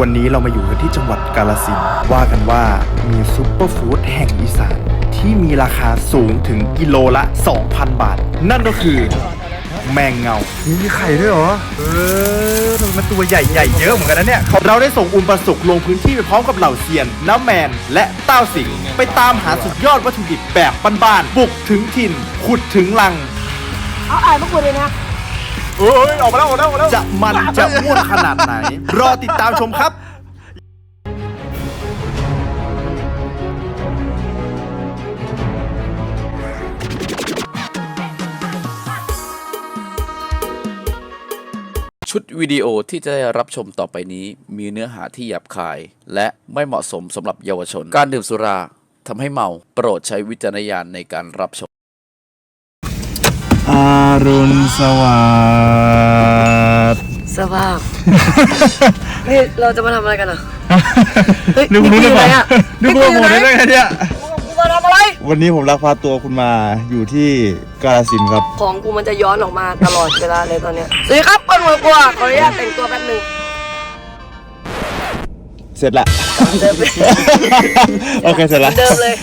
วันนี้เรามาอยู่กันที่จังหวัดกาลสินธุ์ว่ากันว่ามีซุปเปอร์ฟู้ดแห่งอีสานที่มีราคาสูงถึงกิโลละ 2,000 บาท นั่นก็คือ แมงเงา มีไข่ด้วยเหรอ เออมันตัวใหญ่ใหญ่ๆเยอะเหมือนกันนะเนี่ย เราได้ส่งอุมประสุกลงพื้นที่ไปพร้อมกับเหล่าเซียน น้ำแมน และเต้าสิง ไปตามหาสุดยอดวัตถุดิบแบบบ้านๆ บุกถึงถิ่น ขุดถึงลัง เอาอ่านพวกคุณเลยนะ เอ้ยออกมาแล้วออกมาแล้วออกมาแล้วจะมันจะม่วนขนาดไหน รอติดตามชมครับ ชุดวิดีโอที่จะได้รับชมต่อไปนี้ มีเนื้อหาที่หยาบคาย และไม่เหมาะสมสำหรับเยาวชน การดื่มสุราทำให้เมา โปรดใช้วิจารณญาณในการรับชม รุณสวัสดิ์สภาพเฮ้ยเราจะมาทำอะไรกันอะ เฮ้ยนึกว่านี่นึกคืออะไรว่าอะนึกว่าหมดได้ไงเนี่ย กูมาทำอะไร วันนี้ผมลักพาตัวคุณมาอยู่ที่กาฬสินธุ์ครับ ของกูมันจะย้อนออกมาตลอดเวลาเลยตอนเนี้ยสวัสดีครับคนหัวกลัวขออนุญาตแต่งตัวแป๊บหนึง เสร็จละ เดิมเลย โอเคเสร็จละเดิมเลย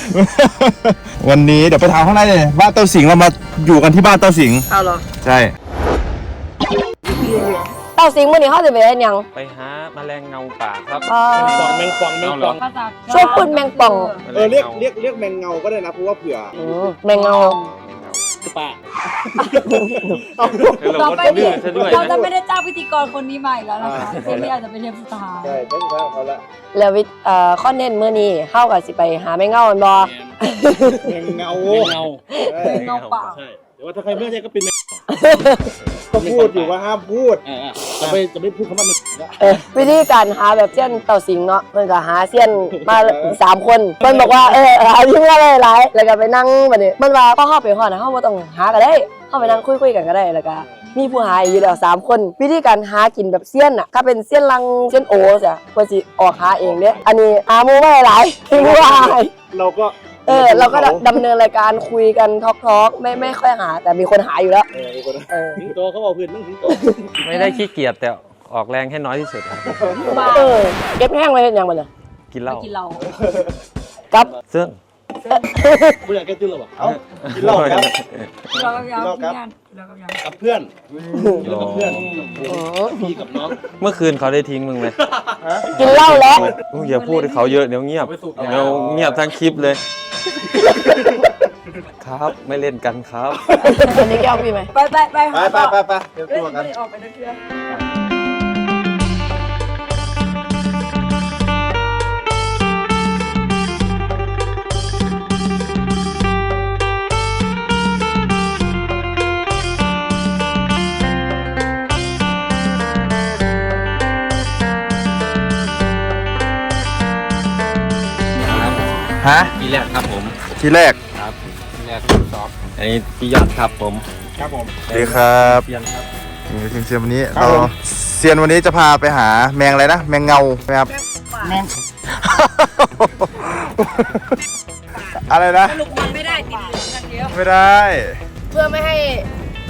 วันนี้เดี๋ยวไปทางข้างในเลยบ้านเต้าสิงห์เรามาอยู่กันที่บ้านเต้าสิงห์เอาเหรอใช่เต้าสิงห์มื่อนี้เขาจะไปได้ยัง ไปหาแมลงเงาป่าครับอ่าแมงป่องแมงป่องช่วยพูดแมงป่อง เออเรียกเรียกเรียกแมงเงาก็ได้นะเพราะว่าเผื่ออืมแมงเงา ป่าต่อไปเดืนี้อดซะด้วยเราจะนะไม่ได้จ้างพิธีกรคนนี้มาอีกแล้วนะคะเทปนี้อาจจะเป็นเทปสุดท้ายใช่เป็นข้าวเขาละแล้ววิเอ่อข้อเน้นมื่อนี้เข้ากับสิไปหาแมงเงาแมันบอแมงเงาแมงเงาเงาเปล่าใช่แต่ว่าถ้าใครไม่ใช่ก็เป็นแมง ก็พูดอยู่ว่าห้ามพูดอ่าๆจะไปจะไม่พูดคำว่าแมงเออวิธีการหาแบบเส้นเต่าสิงเนาะมันก็หาเส้นมาสามคนมันบอกว่าเออหาที่มาหลายๆแล้วก็ไปนั่งแบบนี้มันว่าก็เข้าไปหอนะเข้าบ่ต้องหาก็ได้เข้าไปนั่งคุยๆกันก็ได้แล้วก็มีผู้หาอยู่แล้วสามคน วิธีการหากินแบบเส้นอะถ้าเป็นเส้นลังเส้นโอเสียควรสิออกหาเองเด้อันนี้หาหมูไม่หลายคือผู้หายเราก็ เออ เราก็ดำเนินรายการคุยกันทอกๆไม่ไม่ค่อยหา แต่มีคนหาอยู่แล้วเออมีคนเออสิงโตเขาบอกเพื่อนมึงสิงโตไม่ได้ขี้เกียจแต่ออกแรงให้น้อยที่สุดครับเออเก็บแห้งไว้เห็นยังมันเนี่ยกินเหล้ากินเรากับซึ่ง กูอยากแก้ตื้นหรอวะเอ้ากินเหล้าครับเราก็ยาวเราครับงานเราก็ยาวกับเพื่อนแล้วกับเพื่อนอ๋อพี่กับน้องเมื่อคืนเขาได้ทิ้งมึงไหมกินเหล้าแล้วอุ๊ยอย่าพูดให้เขาเยอะเดี๋ยวเงียบเดี๋ยวเงียบทั้งคลิปเลย ครับไม่เล่นกันครับอันนี้แก้วพี่ไหมไปไปไปไปไปไปไปเดี๋ยวเฮ้ยตัวกันไม่ได้ออกไปนะเพื่อน ฮะทีแรกครับผมทีแรกครับทีแรกสองอันนี้พี่ยอดครับผมครับผมสวัสดีครับเพียนครับนี่ทีมเซียนวันนี้ครับเราผมเซียนวันนี้จะพาไปหาแมงอะไรนะแมงเงาใช่ไหมครับแมงอะไรนะสรุปมันไม่ได้ติดเหลืองกันเดียวไม่ได้ เพื่อไม่ให้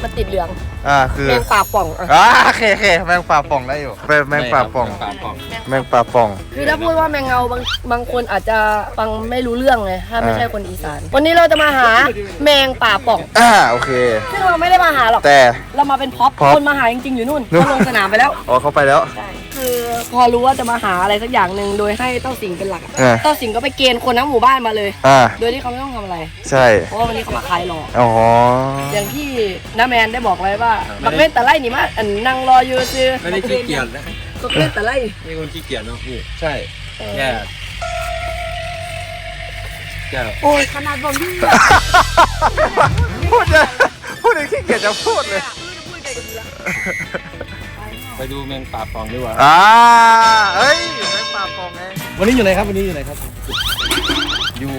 มันติดเหลือง อ่าคือแมงป่าป่องอะอ่าโอเคโอเคแมงป่าป่องได้อยู่เป็นแมงป่าป่องป่าป่องแมงป่าป่อง คือถ้าพูดว่าแมงเงาบางบางคนอาจจะฟังไม่รู้เรื่องไงถ้าไม่อ่าใช่คนอีสาน วันนี้เราจะมาหาแมงป่าป่อง อ่าโอเค ซึ่งเราไม่ได้มาหาหรอก แต่ เรามาเป็นพ็อป พ็อปคนมาหาจริงๆอยู่นู่นนู่น เขาลงสนามไปแล้ว อ๋อเข้าไปแล้ว ใช่ คือพอรู้ว่าจะมาหาอะไรสักอย่างหนึ่งโดยให้เต้าสิงเป็นหลักอะเออเต้าสิงก็ไปเกณฑ์คนทั้งหมู่บ้านมาเลย อ่า โดยที่เขาไม่ต้องทำอะไร ใช่ เพราะว่าวันนี้เขามาขายหลอก อ๋อ อย่างที่น้าแมนได้บอกไว้ว่าบักเล่นแต่ไล่หนีมาอันนั่งรออยู่ซื้อไม่ได้ขี้เกียจนะบักเล่นแต่ไล่นี่คนขี้เกียจเนาะพี่ใช่แย่แย่โอ้ยขนาดบอกที่พูดจะพูดอย่างขี้เกียจจะพูดเลย ไปดูแมงป่าป่องดีกว่าอ่าเอ้ยแมงป่าป่องไงวันนี้อยู่ไหนครับวันนี้อยู่ไหนครับ อยู่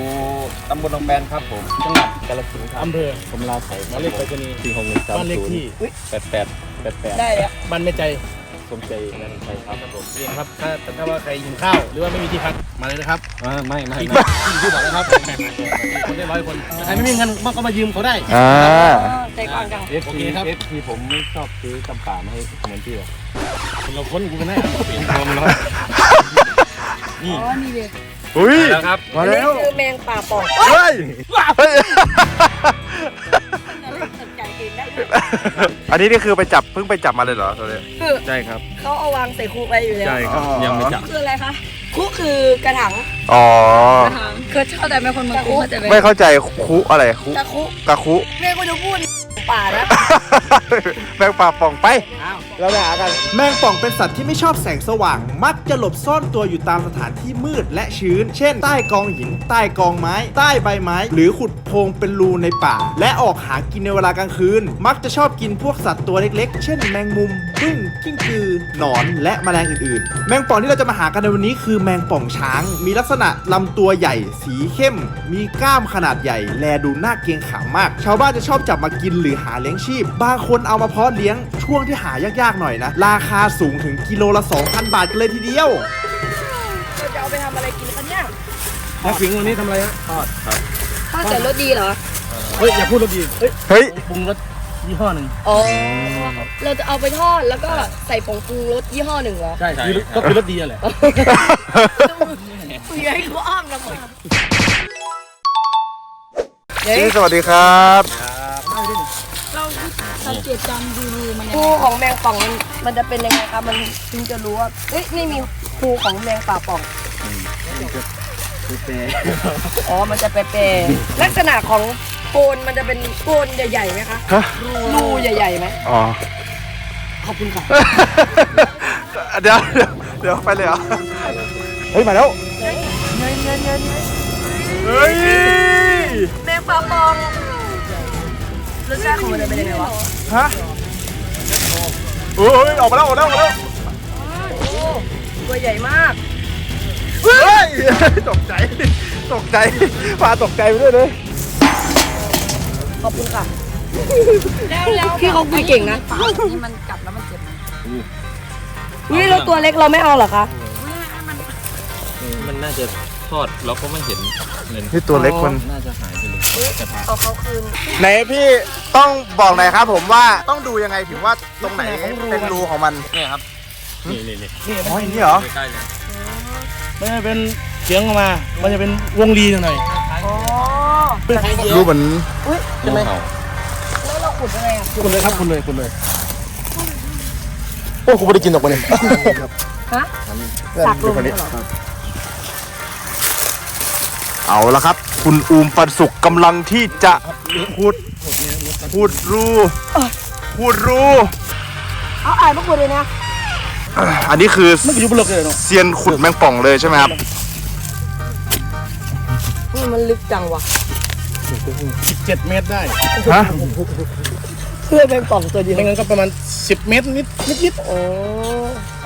ตำบลหนองแบนครับผมจังหวัดกาฬสินธุ์ครับอำเภอผมลาใส่หมายเลขไปรษณีย์สี่หกหนึ่งสามบ้านเลขศูนที่ย์แปดแปดแปดแปดได้แล้วบ้านแม่ใจส มใจนันไทยครับผมนี่นะครับถ้าถ้าว่าใครหิวข้าวหรือว่าไม่มีที่พักมาเลยนะครับอ่าไม่ไม่ที่ไม่ที่บอกนะครับคนได้ร้อยคนใครไม่มีเงินก็มายืมเขาได้อ่าใจกว้างจังเอฟโอทีเคครับเอฟทีผมไม่ชอบซื้อจำป่ามาให้เหมือนพี่หรอกคนเราคนกูกันแน่เปลี่ยนตัวมันแล้วอ๋อนี่เลยอุ้ยแล้วครับมาอันแล้นี้วคือแมงป่าป่องเฮ้ยเฮ้ยไก่เองได้อันนี้นี่คือไปจับเพิ่งไปจับมาเลยเหรอตัวนี้คือใช่ครับเขาเอาวางใส่คุกไปอยู่แล้ว ใช่ครับอ๋อยังไม่จับ คืออะไรคะ คุกคือกระถังอ๋อเคยเข้าใจไหมคนเมืองกรุงเข้าใจไหมไม่เข้าใจคุอะไรคุกระคุกกะคุเนี่ยกูจะพูด ป่านะ แมงป่าป่องไป เราไปหากัน แมงป่องเป็นสัตว์ที่ไม่ชอบแสงสว่าง มักจะหลบซ่อนตัวอยู่ตามสถานที่มืดและชื้น เช่น ใต้กองหิน ใต้กองไม้ ใต้ใบไม้ หรือขุดโพรงเป็นรูในป่า และออกหากินในเวลากลางคืน มักจะชอบกินพวกสัตว์ตัวเล็กๆ เช่น แมงมุมพึ่งกิ้งกือ หนอนและแมลงอื่นๆ แมงป่องที่เราจะมาหากันในวันนี้คือแมงป่องช้าง มีลักษณะลำตัวใหญ่ สีเข้ม มีกล้ามขนาดใหญ่ แลดูน่าเกรงขามมาก ชาวบ้านจะชอบจับมากินหรือหาเลี้ยงชีพ บางคนเอามาเพาะเลี้ยงช่วงที่หายากๆหน่อยนะ ราคาสูงถึงกิโลละ 2,000 บาทกันเลยทีเดียวเราจะเอาไปทำอะไรกินคะเนี่ยนักสิงห์วันนี้ทำอะไรฮะทอดครับข้าวใส่รสดีเหรอ เฮ้ย อย่าพูดรสดีเฮ้ยเฮ้ยปรุงรสยี่ห้อหนึ่งอ๋อ เราจะเอาไปทอดแล้วก็ใส่ผงปรุงรสยี่ห้อหนึ่งเหรอ ใช่ก็คือรสดีอะแหละคุยให้กูอ้อมนะมึงพี่สวัสดีครับเรา สังเกตการดูรูมันยังภูไงของแมงป่องมันมันจะเป็นยังไงครับมันถึงจะรู้ว่าเอ้ยนี่มีภูของแมงป่าป่องอ๋อมันจะเปรย์ๆลักษณะของโกนมันจะเป็นโกนใหญ่ๆไหมคะฮะ รูใหญ่ๆไหมอ๋อ ขอบคุณค่ะเดี๋ยวเดี๋ยวเดี๋ยวไปเลยเหรอ เฮ้ย มาแล้วเงินเงินเงินเงินเฮ้ยแมงป่าป่อง รสชาติของมันจะเป็นยังไงวะฮะโอ้ยออกมาแล้วออกมาแล้วออกมาแล้วโอ้ตัวใหญ่มากเฮ้ยตกใจตกใจพาตกใจไปด้วยเลยขอบคุณค่ะแล้วแล้วพี่เขาคุยเก่งนะปากแบบนี้มันกัดแล้วมันเจ็บไหมอุ้ยแล้วตัวเล็กเราไม่เอาเหรอคะมันน่าจะ ทอดเราก็ไม่เห็นเงินนี่ตัวเล็กมันน่าจะหายไปเลยจะพาเอาเขาคืน ไหนพี่ต้องบอกหน่อยครับผมว่าต้องดูยังไงถึงว่าตรงไหนเป็นรูของมัน เนี่ยครับ นี่นี่นี่นี่อ๋ออย่างนี้เหรอ ใกล้ๆเลยมันจะเป็นเสียงออกมา มันจะเป็นวงลีหน่อยอ๋อรูเหมือนอุ้ยงูเห่าแล้วเราขุดยังไงอะคุณเลยครับคุณเลยคุณเลยโอ้คุณไม่ได้กินหรอกมันเลยฮะสักลงเหรอ เอาละครับ คุณอูมปันสุกกำลังที่จะขุดขุดรูขุดรู เอาอ่านมาขุดเลยนะอันนี้คือมันก็อยู่บนโลกเลยเนาะเซียนขุดแมงป่องเลยใช่ไหมครับนี่มันลึกจังวะ17เมตรได้ฮะเพื่อเป็นป่องตัวเดียวไม่งั้นก็ประมาณ10เมตรนิดนิดนิดโอ้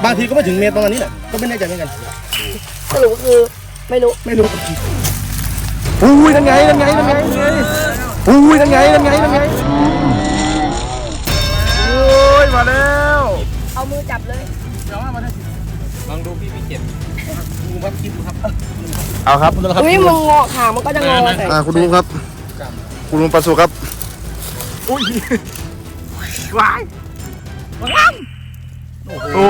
บางทีก็ไม่ถึงเมตรประมาณนี้แหละก็ไม่แน่ใจเหมือนกันสรุปก็คือไม่รู้ไม่รู้ อุ้ยนั่นไงนั่นไงนั่นไงอุ้ยนั่นไงนั่นไงนั่นไงโอ้ยมาแล้วเอามือจับเลยลองดูพี่พี่เจ็ดดูครับคิดดูครับเอาครับคุณนะครับอุ้ยมึงงอหางมันก็จะงอแต่อ่าคุณลุงครับ คุณลุงปันสุกครับอุ้ยว้ายโอ้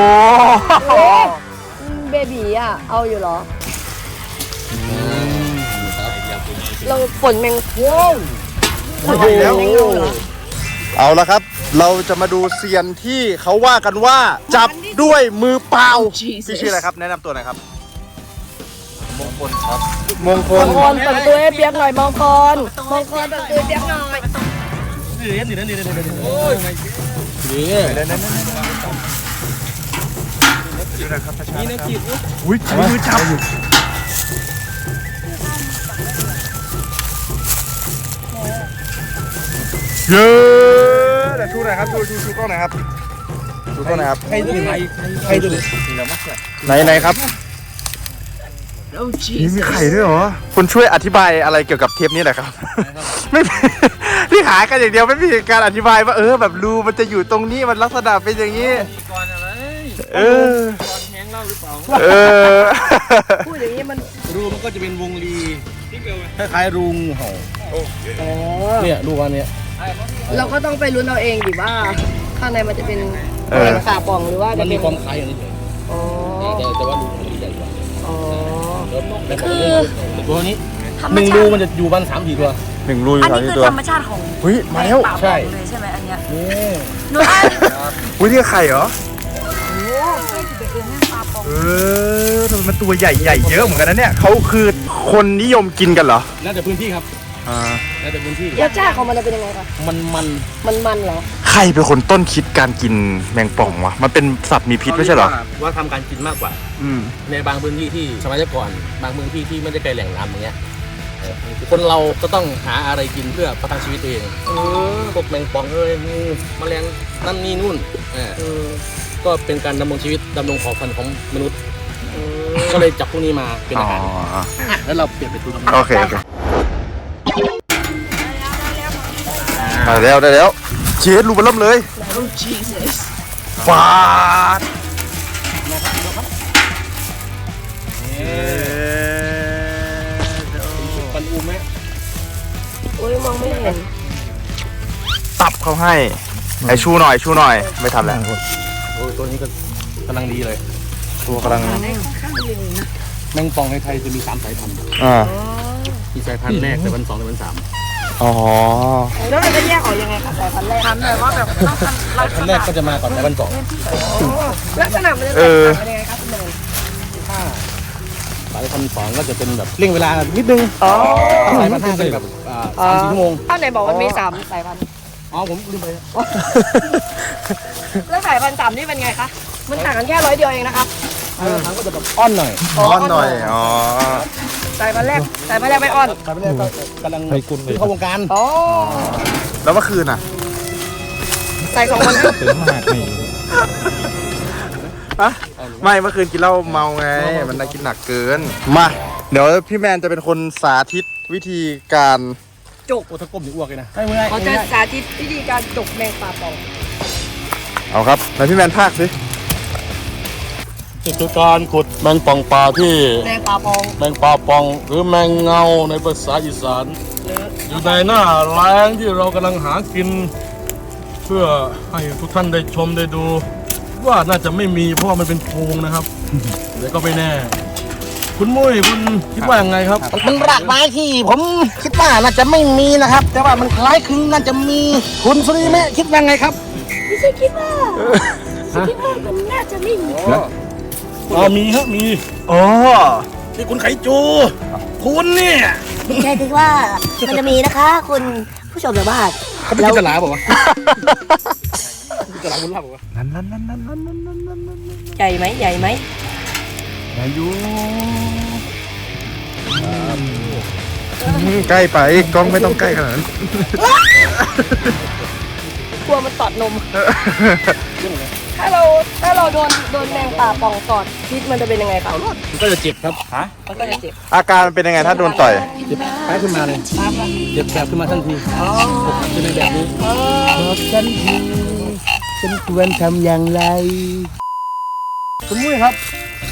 เบบีอะเอาอยู่เหรอ เราฝนแมงว้าวฝนแมงเงาเหรอ เอาละครับ เราจะมาดูเซียนที่เขาว่ากันว่า จับด้วยมือเปล่าพี่ชื่ออะไรครับ แนะนำตัวหน่อยครับ มงคลครับ มงคมลองคลเปิดประตัวให้เปียกหน่อยมองคลมองคลเปิดประตัวให้เปียกหน่อยนี่เดี๋ยวนี่เดี๋ยวนี่เดี๋ยวนี่เดี๋ยวนี่นี่นะขีดอุ้ยใช้มือจับ เย้เดี๋ยวชูหน่อยครับชูชูชูกล้องหน่อยครับชูกล้องหน่อยครับใครดูดิใครดูดินี่เราไม่เชื่อไหนไหนครับนี่มีไข่ด้วยเหรอคุณช่วยอธิบายอะไรเกี่ยวกับเทปนี้หน่อยครับไม่มีที่หากันอย่างเดียวไม่มีการอธิบายว่าเออแบบรูมันจะอยู่ตรงนี้มันลักษณะเป็นอย่างนี้ก่อนอะไรเออก่อนแห้งเล่าหรือเปล่าเออพูดอย่างนี้มันรูมันก็จะเป็นวงลีพี่เกลไหมคล้ายๆรูงูเห่าอ๋อเนี่ยรูอันเนี้ย เราก็ต้องไปลุ้นเอาเองดิว่า ข้างในมันจะเป็นเออ แมงสาบป่องหรือว่ามัจะนเป็มีนความคล้ายอย่างนี้เลยอ๋อแต่แต่ว่ารูมันใหญ่กว่าอ๋อแมงป่องนี่ตัวนี้หนึ่งรูมันจะอยู่วันสามสี่ตัว หนึ่งรูอยู่อันสามนี้สี่คือตัวธรรมชาติของเฮ้ยมาแล้วป่าใช่เลยใช่ไหมอันเนี้ยนี่ หนูอันอุ้ยนี่ไข่เหรอโอ้ใช่คือเป็นแม่ปลาปองเออทำไมมันตัวใหญ่ใหญ่เยอะเหมือนกันนะเนี่ยเขาคือคนนิยมกินกันเหรอ แล้วแต่พื้นที่ครับ อ่า แล้วแต่พื้นที่รสชาติของมันจะเป็นยังไงคะมันมันมันมันเหรอใครเป็นคนต้นคิดการกินแมงป่องวะมันเป็นสัตว์มีพิษไม่ใช่เหรอว่าทำการกินมากกว่า อืมในบางพื้นที่ที่สมัยก่อน บางพื้นที่ที่ไม่ได้ไกลแหล่งน้ำอย่างเงี้ยเออคนเราก็ต้องหาอะไรกินเพื่อประทังชีวิตตัวเองเออพวกแมงป่องเอ้ยงูแมลงนั่นนี่นู่นเออก็เป็นการดำรงชีวิตดำรงเผ่าพันธุ์ของมนุษย์ก็เลยจับพวกนี้มาเป็นอ๋อาอหารอะแล้วเราเปลี่ยนเป็นตัวน้ำโอเค มาแล้วได้แล้ว เชสรูมันเริ่มเลยฟาดปันอูไหมโอ้ยมองไม่เห็นตับเขาให้ ไอชูหน่อยชูหน่อย ไม่ทันแล้วโอ้ยตัวนี้ก็กำลังดีเลย ตัวกำลังแมงป่องในไทยจะมีสามสายพันธุ์อ่า มีสายพันธุ์แรกสายพันธุ์สองสายพันธุ์สาม อ๋อแล้วมันจะแยกออกยังไงคะสายพันธุ์แรกถามหน่อยว่าแบบต้องทำลักษพันธุ์แรณะกก็จะมาก่อนสายพันธุ์สองลักษณะมันจะแตเอกอต่างกันยังไงครับคุณเนยสายพันธุ์สองก็จะเป็นแบบเร่งเวลานิดนึงอ๋อถ้าสายพันธุ์ห้าก็จะแบบอ่าสามสี่ชั่วโมงอ้าวไหนบอกว่ามีสามสายพันธุ์อ๋อผมลืมไปแล้วสายพันธุ์สามนี่เป็นไงคะมันต่างกันแค่ร้อยเดียวเองนะครับสายพันธุ์สามก็จะแบบอ้อนหน่อยอ้อนหน่อย อ๋อ สายพันธุ์แรกสายพันธุ์แรกไม่อ่อนสายพันธุ์แรกก็กำลังเข้าวงการอ๋อแล้วเมื่อคืนอะใส่สองคนนะอะไม่เมื่อคืนกินเหล้าเมาไง มันน่ากินหนักเกิน มา เดี๋ยวพี่แมนจะเป็นคนสาธิตวิธีการจุกโอ้ถ้าก้มจะอ้วกเลยนะไม่ได้เขาจะสาธิตวิธีการจุกแมงป่าปองเอาครับไหนพี่แมนภาคสินี่ คือการขุดแมงป่องป่าที่แมงป่าปองแมงป่าปอง หรือแมงเงาในภาษาอีสานอยู่ในหน้าแล้งที่เรากำลังหากิน เพื่อให้ทุกท่านได้ชมได้ดู ว่าน่าจะไม่มีเพราะว่ามันเป็นโพรงนะครับแต่ก็ไม่แน่ คุณมุ้ยคุณคิดว่ายังไงครับ มันรากไม้ที่ผมคิดว่าน่าจะไม่มีนะครับ แต่ว่ามันคล้ายคลึงน่าจะมีคุณสุริแม่คิดว่าไงครับ ไม่ใช่คิดว่า คิดว่ามันน่าจะไม่มี อ๋อมีฮะมีอ๋อที่คุณไขจู คุณเนี่ยไม่ใช่คิดว่ามันจะมีนะคะ คุณผู้ชมทางบ้านเขาเป็นจินตลาบอกว่าจินตลาบุญรับบอกว่านั่นนั่นนั่นนั่นนั่นนั่นนั่นนั่นนั่นใหญ่ไหมใหญ่ไหมอายุใกล้ไปกล้องไม่ต้องใกล้ขนาดนั้นกลัวมันตอดนม ถ้าเราถ้าเราโดนโดนแมงป่าปองตอดพิษมันจะเป็นยังไงคะมันก็จะเจ็บครับมันก็จะเจ็บอาการมันเป็นยังไงถ้าโดนต่อย เจ็บคล้ายขึ้นมาเลยเจ็บแสบขึ้นมาทันทีจะเป็นแบบนี้บอกฉันทีฉันควรทำอย่างไรคุณมุ้ยครับ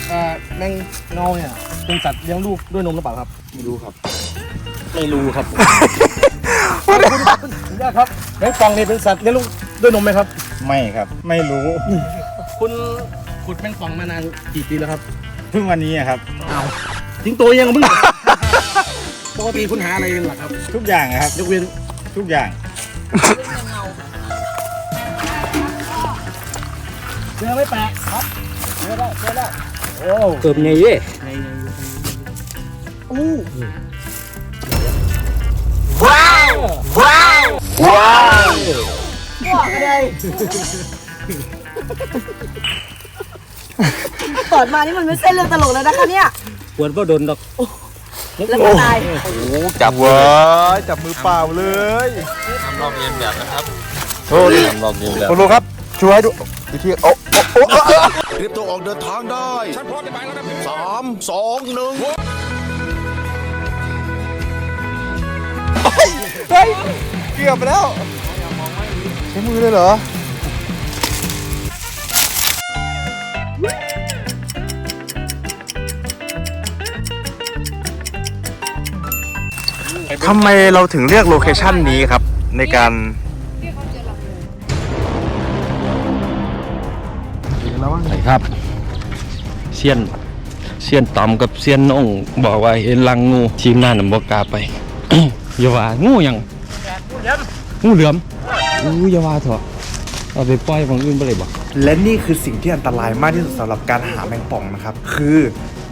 เอ่อแมงเงาเนี่ยเป็นสัตว์เลี้ยงลูกด้วยนมหรือเปล่าครับไม่รู้ครับ ไม่รู้ครับ คุณยากครับแมงปองเนี่ยเป็นสัตว์เลี้ยงลูก ด้วยนมไหมครับ ไม่ครับ ไม่รู้ คุณขุดแมงปองมานานกี่ปีแล้วครับเพิ่งวันนี้อะครับทิ้งตัวยังมึง ปกติคุณหาอะไรเป็นหลักครับทุกอย่างอะครับ ยกเว้นทุกอย่างเจอไม่แปะครับเจอแล้วเจอแล้วโอ้เกือบไงเย่ตอ ดมานี่มันไม่ใช่เรื่องตลกแล้วนะคะเนี่ยควรก็โดนดอกแล้วก็ตายจับเว้ยจับมือเปล่าเลยทำลอกเลียนแบบนะครับโอ้ดิทำลอกเลียนแบบคุณลุงครับช่วยให้ดูวิธีโอ้โอ้โอ้โอ้โอ้เตรียมตัวออกเดินทางได้สามสองหนึ่งเฮ้ยเกือบไปแล้วใช้มือเลยเหรอ ทำไมเราถึงเลือกโลเคชั่นนี้ครับ ในการครับ เซียน เซียนต่ำกับเซียนน่องบอกว่าเห็นลังงูทีมงานน่ะบ่กล้าไป อย่าว่างูหยังงูเหลือม อู้ย่าวาเถอะเอาไปปล่อยของอื่นบ่ได้บ่และนี่คือสิ่งที่อันตรายมากที่สุดสำหรับการหาแมงป่องนะครับ คือ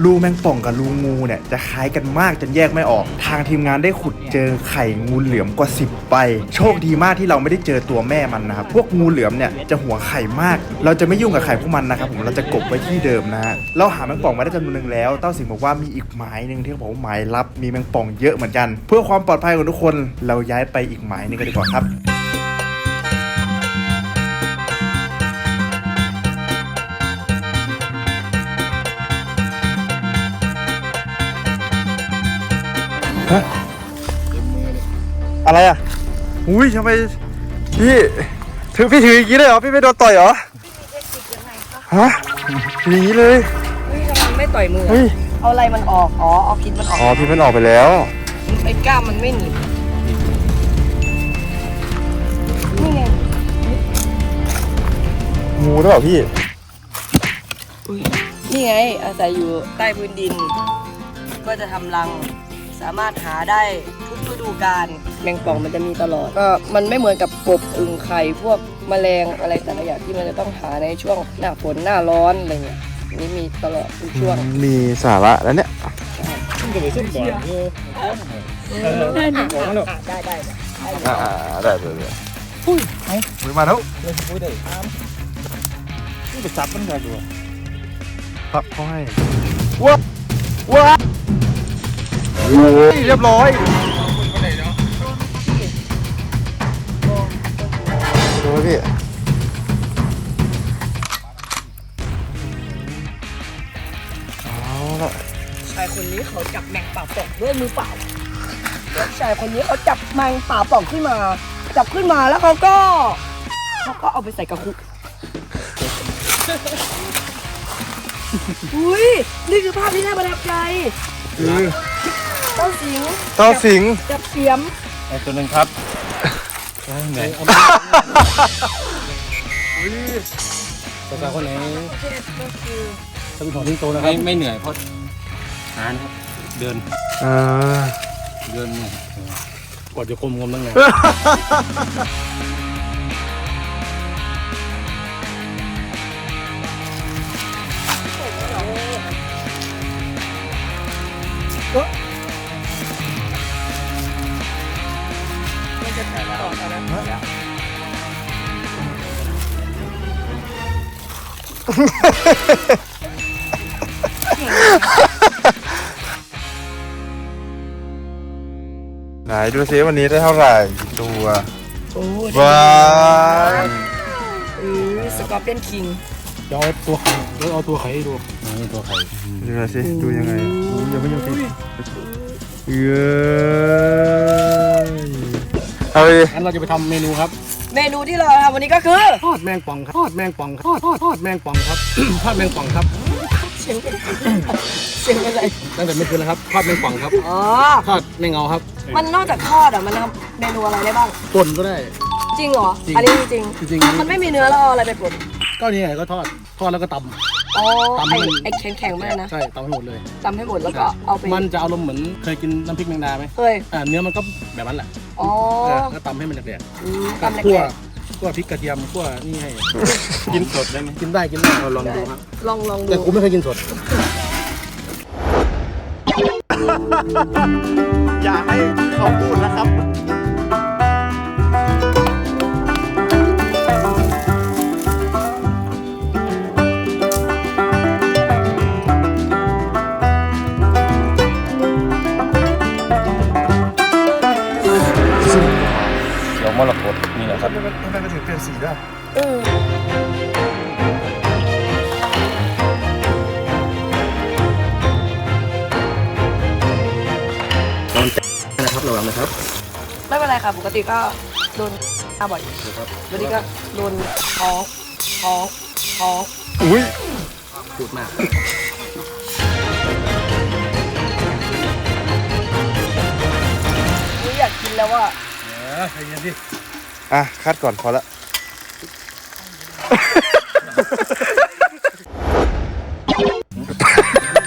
รูแมงป่องกับรูงูเนี่ยจะคล้ายกันมากจนแยกไม่ออก ทางทีมงานได้ขุดเจอไข่งูเหลือมกว่า 10ใบโชคดีมากที่เราไม่ได้เจอตัวแม่มันนะครับ พวกงูเหลือมเนี่ยจะหัวไข่มาก เราจะไม่ยุ่งกับไข่พวกมันนะครับผม เราจะกบไว้ที่เดิมนะฮะ เราหาแมงป่องมาได้จำนวนหนึ่งแล้ว เต้าสิงบอกว่ามีอีกหมายหนึ่งที่เขาบอกว่าหมายลับ มีแมงป่องเยอะเหมือนกัน เพื่อความปลอดภัยของทุกคน เราย้ายไปอีกหมายหนึงกันดีกว่าครับ อะไรอะอุ้ยทำไมพี่ถือพี่ถืออย่างนี้เลยเหรอพี่ไม่โดนต่อยเหรอฮะถืออย่างนี้เลยเฮ้ยทำไมไม่ต่อยมือเฮ้ยเอาอะไรมันออกอ๋อเอาพิษมันออกอ๋อพี่มันออกไปแล้วไอ้กล้ามมันไม่หนีบนี่ไงงูหรือเปล่าพี่นี่ไงอาศัยอยู่ใต้พื้นดิน ก็จะทำรัง สามารถหาได้ทุกฤดูกาลแมงป่องมันจะมีตลอด ก็มันไม่เหมือนกับกบอึ่งไข่พวกแมลงอะไรแต่ละอย่างที่มันจะต้องหาในช่วงหน้าฝนหน้าร้อนอะไรเงี้ยอันนี่มีตลอดทุกช่วงมีสาระแล้วเนี่ยได้ได้ได้อ่าได้เลยเลยอุ้ยมาแล้วนี่ไปจับมันได้ดูครับเขาให้ว้าว้า เรียบร้อยดูพี่เอาละชายคนนี้เขาจับแมงป่าป่องด้วยมือเปล่าแล้วชายคนนี้เขาจับแมงป่าป่องขึ้นมา จับขึ้นมาแล้วเขาก็เขาก็เอาไปใส่กระคุกอุ้ยนี่คือภาพที่น่าประทับใจคือเต้าสิงเต้าสิงจับเสียมไอ้ตัวหนึงครับไหนภาษาคนไหนก็คือถ้าเป็นของทิ้งโตนะครับไม่ไม่เหนื่อยเพราะหานครับ เดินอ่าเดินเนี่ยกว่าจะคมงมตั้งไง ไหนดูซิวันนี้ได้เท่าไหร่กี่ตัวโอ้ยว้ายเออสกอร์เปียนคิงเดี๋ยวเอาตัวไข่เดี๋ยวเอาตัวไข่ให้ดูนี่ตัวไข่ดูหน่อยสิดูยังไงอุ๊ยยังไม่ยังติดเอ้ยเอาไปดิ งั้นเราจะไปทำเมนูครับ เมนูที่เราทำวันนี้ก็คือทอดแมงป่องครับทอดแมงป่องครับทอดทอดทอดแมงป่องครับ ทอดแมงป่องครับเสียงเป็นเสียงเป็นอะไรตั้งแต่เมื่อคืนแล้วครับทอดแมงป่องครับอ๋อทอดแมงเงาครับ มันนอกจากทอดอะมันทำเมนูอะไรได้บ้างป่นก็ได้ จริงเหรอ จริง อันนี้จริงจริงมันไม่มีเนื้อแล้วเอาอะไรไปป่นๆก็นี่ไงก็ทอดทอดแล้วก็ต อ๋อตำไอ้มันไอ้แข็งแข็งๆมากนะำใช่ตำให้หมดเลยตำให้หมดแล้วก็เอาไปมันจะอารมณ์เหมือนเคยกินน้ำพริกแมงดาไหมเฮ้ยอ่าเนื้อมันก็แบบนั้นแหละอ๋อเออก็ตำให้มันแหลกอืมๆกับตำแหลคั่วกคั่วพริกกระเทียมคั่วนี่ให้ กินสดได้ไหมกินได้กินได้เราลองดูครับๆลองลองดูแต่กูไม่เคยกินสด อย่าให้เขาพูดนะครับ นี่แหละครับทำไมมันถึงเปลี่ยนสีด้วยเออนะครับระวังนะครับไม่เป็นไรค่ะ ปกติก็โดนอาบ่อยวันนี้ก็โดนท้องท้องท้องอุ้ยพูดมากอุ๊ยอยากกินแล้วว่าใจเย็นดิ อะคัดก่อนพอละ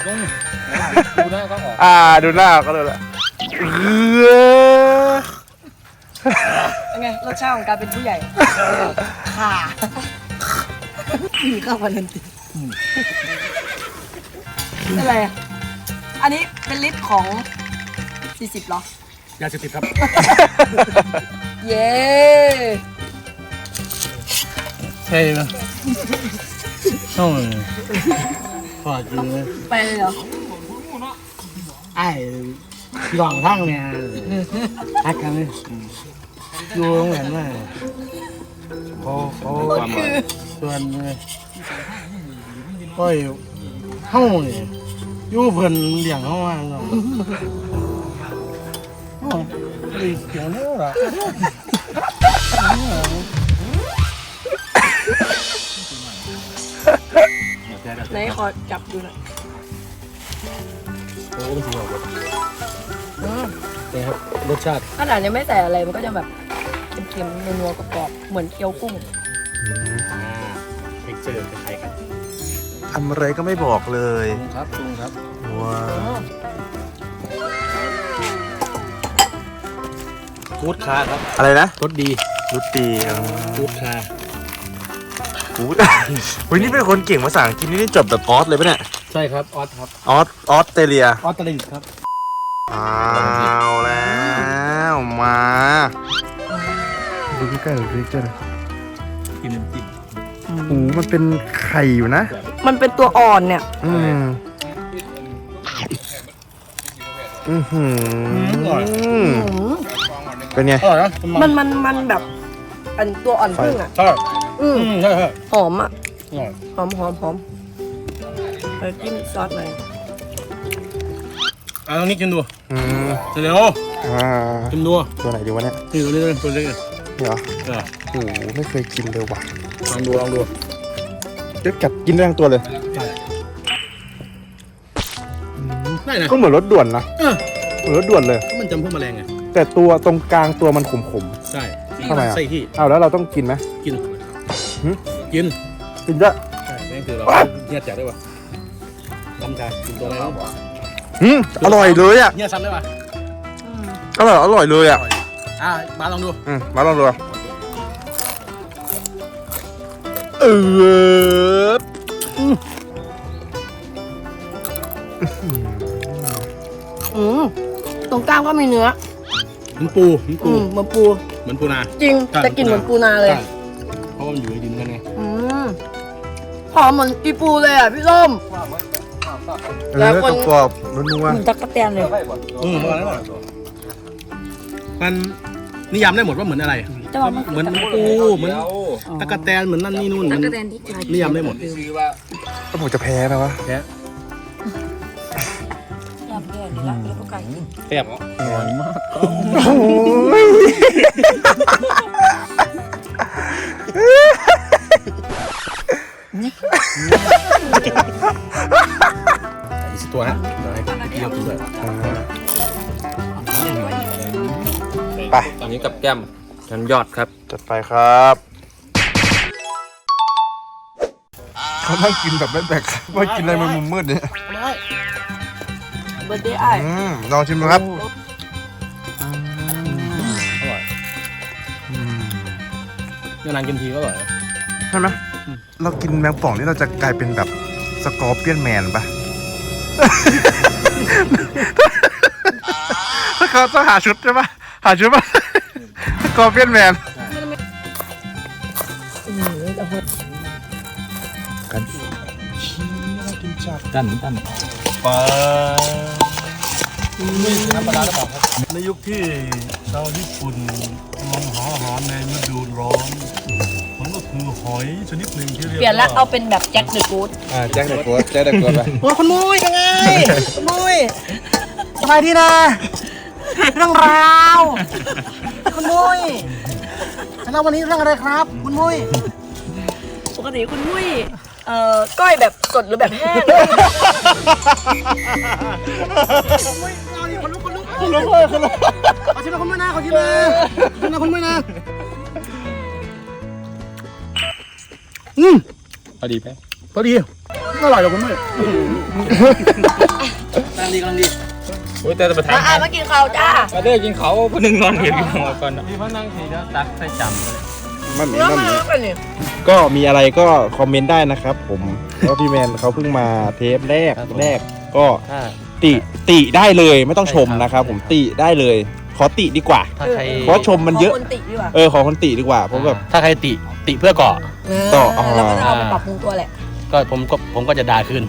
ลงดูหน้าก็ออกอ่าดูหน้าก็เลยละเออเป็นไงรสชาติของการเป็นผู้ใหญ่ ค่ะมีข้าววันนันติอะไรอะอันนี้เป็นลิตรของ 40เหรอ ยาเสพติดครับ เย้ใช่ไหมโอ้ยพอจริงเลยไปเลยเหรอไอ้หลองทั้งเนี่ยฮักกันเลยอยู่โรงเรียนว่าเขาเขาชวนเลยโอ้ยเฮ้าเนี่ยอยู่เพิ่นเลี้ยงเขามาเนาะ โอ้ยเลยเสียงเนี่ยหรอไหนขอจับดูหน่อยโอ้ไม่ถูกหรอกนี่ครับรสชาติขนาดยังไม่ใส่อะไรมันก็จะแบบเค็มๆนัวๆกรอบๆเหมือนเคี้ยวกุ้ง เท็กเจอร์คล้ายๆกันทำอะไรก็ไม่บอกเลย ครับลุงครับว้าว กูดคาครับอะไรนะรสดีรุตตีอืมกูดคากูดเฮ้ยนี่เป็นคนเก่งภาษาอังกฤษนี่จบแบบออสเลยปะเนี่ยใช่ครับออสครับออสออสเตรเลียออสเตรเลียครับเอาแล้วมาดูใกล้ๆหน่อยดูใกล้ๆหน่อยกินน้ำจิ้มโอ้โหมันเป็นไข่อยู่นะ มันเป็นตัวอ่อนเนี่ย อืมอือหือ เป็นไง อร่อยนะมันมันมันแบบ อันตัวอ่อนพึ่งอะ ใช่อืมอืมใช่ใช่หอมอะ อร่อยหอมหอมหอมไปจิ้มซอสหน่อยอะลองนี้กินดูอืมเร็วอ่ากินดูตัวไหนดีวะเนี่ยนี่ตัวนี้เลยตัวเล็กเลยนี่เหรอเออโอ้โหไม่เคยกินเลยว่ะลองดูลองดูเดี๋ยวกัดกินได้ทั้งตัวเลย ได้นะก็เหมือนรถด่วนนะเออเหมือนรถด่วนเลยก็มันจำพวกแมลงไง แต่ตัวตรงกลางตัวมันขมใช่ทำไมอะใส่ที่ๆอ้าวแล้วเราต้องกินไหม กินหึ กินกินด้วย ใช่แม่งคือเราเนี่ยแจกได้ปะทำชากินตัวอะไรแล้วอืมอร่อยเลยอะเนี่ยซ้ำได้ปะอร่อยอร่อยเลยอะอะมาลองดูอืมมาลองดูเอออืมตรงกลางก็มีเนื้อ เหมันปูเหมันอืปูมเหมือนปูเหมือนปูนา จริงใช่จะกินเหมือนปูนาเลย ใช่เพราะว่ามันอยู่ในดินกันไงอืมหอมเหมือนกีปูเลยอะพี่ส้ม เอแล้วอคน กรอบๆนัวเหมือนตักกะแตนเลยอืมประมาณนั้นแหละมันนิยามได้หมดว่าเหมือนอะไร แต่ว่ามันเหมือนปูเหมือนตะกะแตนเหมือนนั่นนี่นู่นตั๊มันกแตนที่กลายนิยามได้หมดๆแล้วผมจะแพ้ไหมวะแค่ยำแก่นี่ละแล้วก็ไก่กินแซ่บอร่อยมากโอ้ยอีกสักตัวฮะเดี๋ยวให้พี่เขากินด้วยไปตอนนี้กับแก้มชั้นยอดครับจัดไปครับเขานั่งกินแบบไม่แบกว่ากินอะไรมันมุมมืดเนี่ย เบอร์เดย์ไอ้ายอืมลองชิมดูครับอร่อยนานๆกินทีก็อร่อยนะใช่ไหมเรากินแมงป่องนี่เราจะกลายเป็นแบบสกอร์เปียนแมนปะ ถ้าเขาต้องหาชุดใช่ปะหาชุดปะสกอร์เปียนแมนกันกันกัน ปลาไม่ใช่น้ำปลาร้าหรือเปล่าครับในยุคที่ชาวญี่ปุ่นมองหาอาหารในฤดูร้อน มันก็คือหอยชนิดหนึ่งที่เรียกเปลี่ยนแล้วว่าเอาเป็นแบบแจ็คเดอะกูดอ่าแจ็คเด็กกดแจ็คเด็กกดไปโอ้ยคุณมุ้ยยังไงคุณมุ้ยสบายดีนะเรื่องราวคุณมุ้ยแล้ววันนี้เรื่องอะไรครับ คุณมุ้ยปกติคุณมุ้ย เอ่อก้อยแบบสดหรือแบบแห้งคนลุกคนลุกคนลุกเลยคนลุกขอชิมนะคุณมุ้ยนะขอชิมนะขอชิมนะคุณมุ้ยนะอืมพอดีไหมพอดีอร่อยเลยคุณมุ้ยลังดีกำลังดีโอ้ยแต่จะไปถ่ายมาอะมากินข้าวจ้า มาเด้อกินเขาคนหนึ่งนอนเห็นอยู่ก่อนมีพนังสีแล้วตักใส่จำ เลยมันมีเนื้อมันมันมีเป็นนี่ก็มีอะไรก็คอมเมนต์ได้นะครับ ผมเพราะพี่แมนเขาเพิ่งมาเทปแรกแรกก็ถ้า ติติได้เลยไม่ต้องชมใช่ครับนะครับ ผมติได้เลย ขอติดีกว่า ถ้าใครเพราะชมมันเยอะ ขคนติดีกว่าเออขอคนติดีกว่าเพราะแบบ ถ้าใครติติเพื่อก่อ ต่ออ๋อแล้วก็เอาไปปรับปรุงตัวแหละ ก็ผมก็ผมก็จะด่าคืน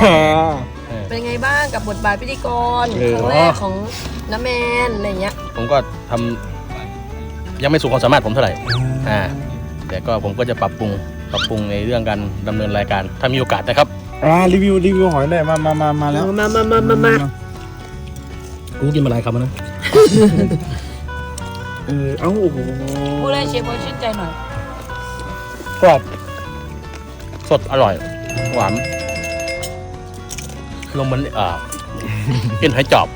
เออเป็นไงบ้างกับบทบาทพิธีกรเออครั้งแรกของน้าแมนอะไรเงี้ยผมก็ทำ ยังไม่สุดความสามารถผมเท่าไหร่อ่าแต่ก็ผมก็จะปรับปรุงปรับปรุงในเรื่องการดำเนินรายการถ้ามีโอกาสนะครับ อ่ารีวิวรีวิวหอยหน่อยมามามามาแล้วมามามามามากูกินมาหลายคำแล้วนะเออเอ้าโอ้โหพูดเลยเชฟว่าชื่นใจหน่อยกรอบสดอร่อย หวานลงมันเอ่อกินหอยจอบ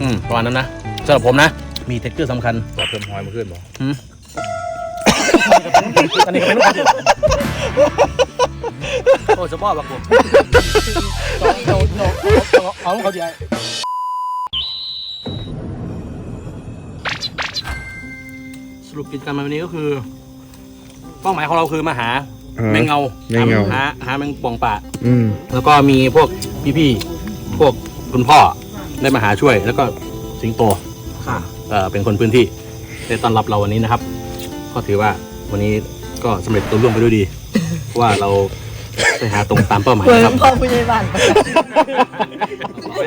อืมประมาณนั้นนะสำหรับผมนะ มีเทคเกอร์สำคัญต่อเพิ่มหอยมาขึ้นบ่หืมอันนี้ก็เป็นลูกค้าโอ้จะบ้าบักผมเอาเขาใหญ่สรุปกิจกรรมวันนี้ก็คือ เป้าหมายของเราคือมาหาแมงเงาแมงเงาหาหาแมงป่องป่าอืมแล้วก็มีพวกพี่ๆพวกคุณพ่อได้มาหาช่วย แล้วก็สิงโต เอ่อเป็นคนพื้นที่ได้ต้อนรับเราวันนี้นะครับ ก็ถือว่าวันนี้ก็สำเร็จตัวร่วงไปด้วยดี เพราะว่าเราไปหาตรงตามเป้าหมายเหมือนนะครับ พ่อผู้ใหญ่บ้าน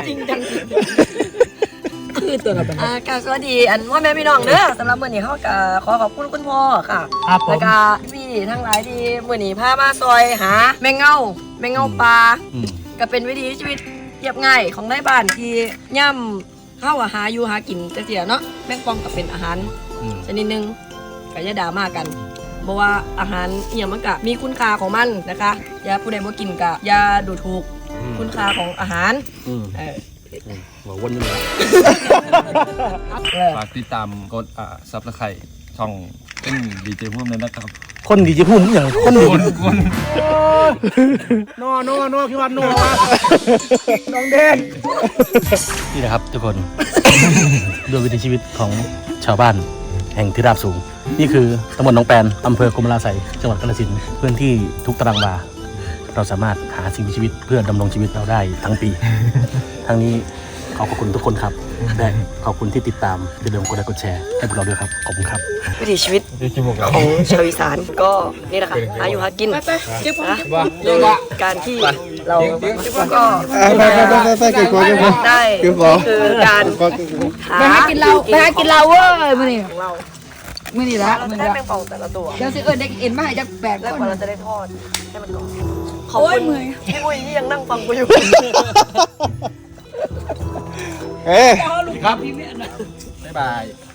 จริงจังคือตัวแบบอ่ากราบสวัสดีอันพ่อแม่พี่น้องเด้อสำหรับมื้อนี้เฮาก็ขอขอบคุณคุณพ่อค่ะครับผม แล้วก็พี่ทั้งหลายที่มื้อนี้พามาซอยหาแมงเง่าแมงเง่าปลา อืม ก็เป็นวิถีชีวิตเรียบง่ายของได้บ้านที่ย่ำ เข้าอะหาอยู่หากินจังซี่เนาะแมงปองก็เป็นอาหารอืมชนิดหนึงก็อย่าด่ามากันเพราะว่าอาหารเอียงมันก็มีคุณค่าของมันนะคะอย่าผู้ใดบ่กินก็อย่าดูถูกคุณค่าของอาหารอืมเออหัววนอยู่แล้วฝากติดตามกดอ่าซับสไครต์ช่องเป็นดีเจพุ่มเลยนะครับคนดีจะพูดอย่างคนดีคนนอ นอนอคิดว่านอน้องเดนนี่นะครับทุกคน ด้วยวิถีชีวิตของชาวบ้าน แห่งที่ราบสูง นี่คือตำบลหนองแปนอำเภอกรมราไสจังหวัดกาฬสินธุ์พื้นที่ทุกตารางวาเราสามารถหาสิ่งมีชีวิตเพื่อดำรงชีวิตเราได้ทั้งปี ทั้งนี้ขอขอบคุณทุกคนครับ และขอบคุณที่ติดตามอย่าลืมกดไลค์กดแชร์ให้พวกเราด้วยครับ ขอบคุณครับ วิถีชีวิตของชาวอีสานก็นี่แหละค่ะหาอยู่หากินนะด้วยการที่เราก็ไปไปไปไปไปเก็บของเก็บของได้เก็บของคือการหาไปหากินเราไปหากินเราเว้ยมื้อนี้ของเรามื้อนี้ละเรามื้จะอได้นี้แมงป่องแต่ละตัวเดี๋ยวสิเอิ้นเด็กเอ็นมาให้จักแปดแล้วคกว่านเราจะได้ทอดให้มันกรอบขอบคุณพี่อุ้ยที่ยังนั่งฟังกูอยู่ เอ๊ะ ครับบ๊ายบาย